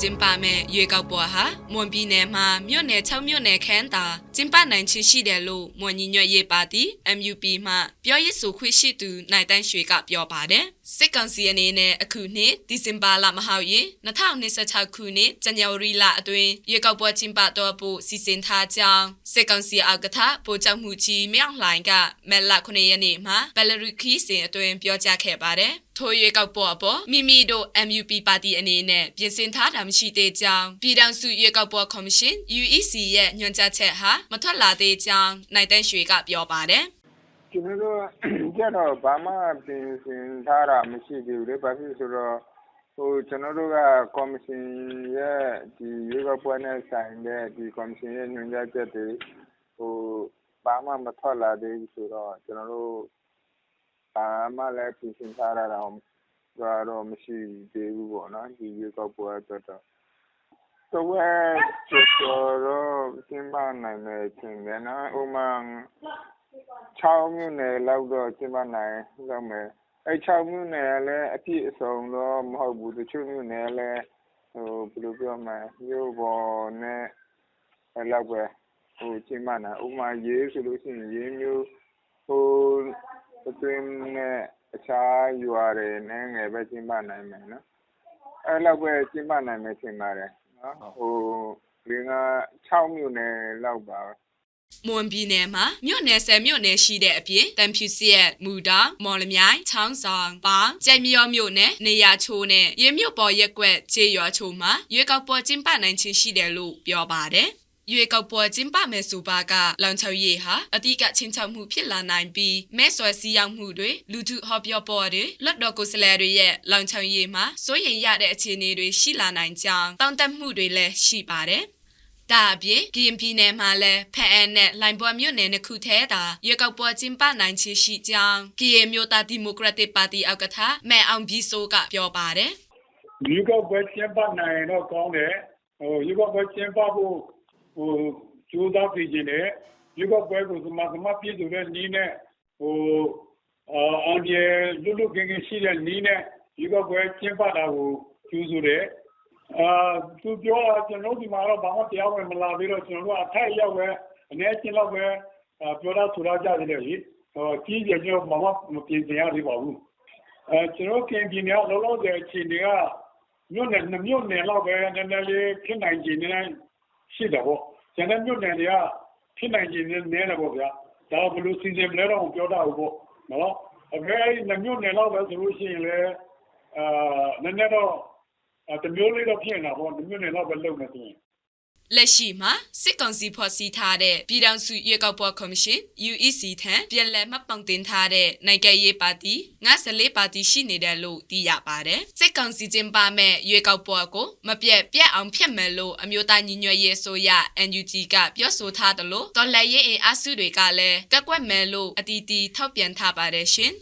ကျင်းပမဲ့ရွေးကောက်ပွဲဟာမွန်ပြည်နယ်မှာမြို့နယ်6မြို့နယ်ခန်းသာကျင်းပနိုင်ချေရှိတယ်လို့မွန်ညီညွတ်ရေးပါတီ MUP မှပြောရေးဆိုခွင့်ရှိသူနိုင်တန်းရွှေကပြောပါတယ်စစ်ကောင်စီအနေနဲ့အခုနှစ်ဒီဇင်ဘာလမဟုတ်ရင်2026ခုနှစ်ဇန်နဝါရီလအတွင်းရွေးကောက်ပွဲကျင်းပတော့ဖို့စီစဉ်ထားကြောင်းစစ်ကောင်စီအောက်ကထဗိုလ်ချုပ်မှုကြီးမြောက်လှိုင်ကမက်လ9ရက်နေ့မှာဘယ်လရုခီးစဉ်အတွင်းပြောကြားခဲ့ပါတယ်ထိုရွေးကောက်ပွဲအပေါ်မိမိတို့ MUP ပါတီအနေနဲ့ပြင်ဆင်ထားတာမရှိသေးကြောင်းပြည်ထောင်စုရွေးကောက်ပွဲကော်မရှင် UEC ရဲ့ညွှန်ကြားချက်ဟာမထွက်လာသေးကြောင်းနိုင်တန်းရွှေကပြောပါတယ်ကျွန်တော်တို့ကြတော့ဘာမှပြင်ဆင်ထားတာမရှိသေးဘူးလေဘာဖြစ်လို့ဆိုတော့ဟိုကျွန်တော်တို့ကကော်မရှင်ရဲ့ဒီရွေးကောက်ပွဲနဲ့ဆိုင်တဲ့ဒီကော်မရှင်ရဲ့ညွှန်ကြားချက်တွေဟိုဘာမှမထွက်လာသေးဘူးဆိုတော့ကျွန်တော်တို့ ဘာမှလည်း ပြင်ဆင်ထားတာတော့တော့ မရှိသေးဘူးပေါ့နော် ဒီရွေးကောက်ပွဲအတွက်တော့တော့ဝဲကျော်ကျော်တော့ ကျင်းပနိုင်မယ်ထင်တယ်နော်ဥမာ6မြို့နယ်လောက်တော့ ကျင်းပနိုင်လောက်မယ် အဲ6မြို့နယ်ကလည်း အပြည့်အစုံတော့ မဟုတ်ဘူး တချို့မြို့နယ်ကလည်းဟိုဘယ်လိုပြောမလဲမြို့ပေါ်နဲ့အဲလောက်ပဲဟိုကျင်းပနိုင်ဥပမာ ရေးဆိုလို့ရှိရင် ရေးမျိုး ဟိုအတွင်းနဲ့အခြားရွာတွေနဲ့ငယ်ပဲကျင်းပနိုင်မယ်နော်အဲလောက်ပဲကျင်းပနိုင်မယ်ထင်ပါတယ်နော်ဟိုဒီက6မြို့နယ်လောက်ပါပဲမွန်ပြည်နယ်မှာမြို့နယ်10မြို့နယ်ရှိတဲ့အပြင်တန်ဖြူစီရဲ့မူတာမော်လမြိုင်ချောင်းဆောင်ပေါင်ကြိုင်မြောမြို့နယ်နေရချိုးနဲ့ရင်းမြို့ပေါ်ရက်ကွက်ခြေရွာချိုးမှာရွေးကောက်ပွဲကျင်းပနိုင်ခြင်းရှိတယ်လို့ပြောပါတယ် ရွေးကောက်ပွဲကျင်းပမယ်ဆိုပါကလောင်ချောက်ရည်ဟာအတိကချင်းချောက်မှုဖြစ်လာနိုင်ပြီးမဲဆွယ်စည်းရောက်မှုတွေလူထုဟောပြောပေါ်တွေလွတ်တော်ကိုယ်စားလှယ်တွေရဲ့လောင်ချောက်ရည်မှာစိုးရိမ်ရတဲ့အခြေအနေတွေရှိလာနိုင်ကြောင်းတောင်းတမှုတွေလည်းရှိပါတယ်ဒါအပြင်ကရင်ပြည်နယ်မှာလည်းဖက်အန်နဲ့လိုင်ပွားမြို့နယ်နှစ်ခုထဲသာရွေးကောက်ပွဲကျင်းပနိုင်ချေရှိကြောင်းကရင်မျိုးသားဒီမိုကရက်တစ်ပါတီဥက္ကဋ္ဌမဲအောင်ဘီဆိုကပြောပါတယ်ရွေးကောက်ပွဲကျင်းပနိုင်ရင်တော့ကောင်းတယ်ဟိုရွေးကောက်ပွဲကျင်းပဖို့ ဟိုကြိုးစားပြည်ခြင်းနဲ့ရွေးကောက်ပွဲကိုသမာသမတ်ပြည့်စုံတဲ့နည်းနဲ့ဟိုအာအန်ဒီလူလူကင်းကင်းရှိတဲ့နည်းနဲ့ရွေးကောက်ပွဲကျင်းပတာကိုကျူးဆိုတယ်အာသူပြောတာကျွန်တော်ဒီမှာတော့ဘာမှတရားဝင်မလာသေးတော့ကျွန်တော်တို့အထက်ရောက်ပဲအနေချင်းတော့ပဲအာပြောတာဆိုတော့ကြတယ်လေဟိဟိုကြီးကြကျွန်တော်ဘာမှမပြင်ဆင်ရသေးပါဘူးအဲကျွန်တော်ကင်ပြည်နယ်လောလောဆယ်အခြေအနေကမြို့နယ်နှစ်မြို့နယ်လောက်ပဲနည်းနည်းလေးဖြစ်နိုင်ခြေနည်းနည်း ရှိတယ်ပေါ့။ကျန်တဲ့မြို့နယ်တွေကဖြစ်နိုင်ခြေနည်းနည်းတယ်ပေါ့ဗျာ။ဒါဘယ်လိုစီစဉ်မလဲတော့ပြောတာဘူးပေါ့နော်။အခုအဲဒီနှစ်မြို့နယ်လောက်ပဲဆိုလို့ရှိရင်လည်းအာနည်းနည်းတော့အဲတစ်မျိုးလေးတော့ဖြစ်နေတာပေါ့။တစ်မြို့နယ်လောက်ပဲလုပ်မယ်ဆိုရင် လက်ရှိမှာစစ်ကောင်စီဖော်စီထားတဲ့ပြည်ထောင်စုရွေးကောက်ပွဲကော်မရှင် UEC ထံပြည်လည်မှတ်ပုံတင်ထားတဲ့နိုင်ငံရေးပါတီ54ပါတီရှိနေတယ်လို့သိရပါတယ်စစ်ကောင်စီကျင်းပမဲ့ရွေးကောက်ပွဲကိုမပြတ်ပြတ်အောင်ဖျက်မယ်လို့အမျိုးသားညီညွတ်ရေးဆိုရ NUG ကပြောဆိုထားတယ်လို့တော်လှန်ရေးအင်အားစုတွေကလည်းကက်ကွက်မယ်လို့အတီးတီထောက်ပြန်ထားပါတယ်ရှင်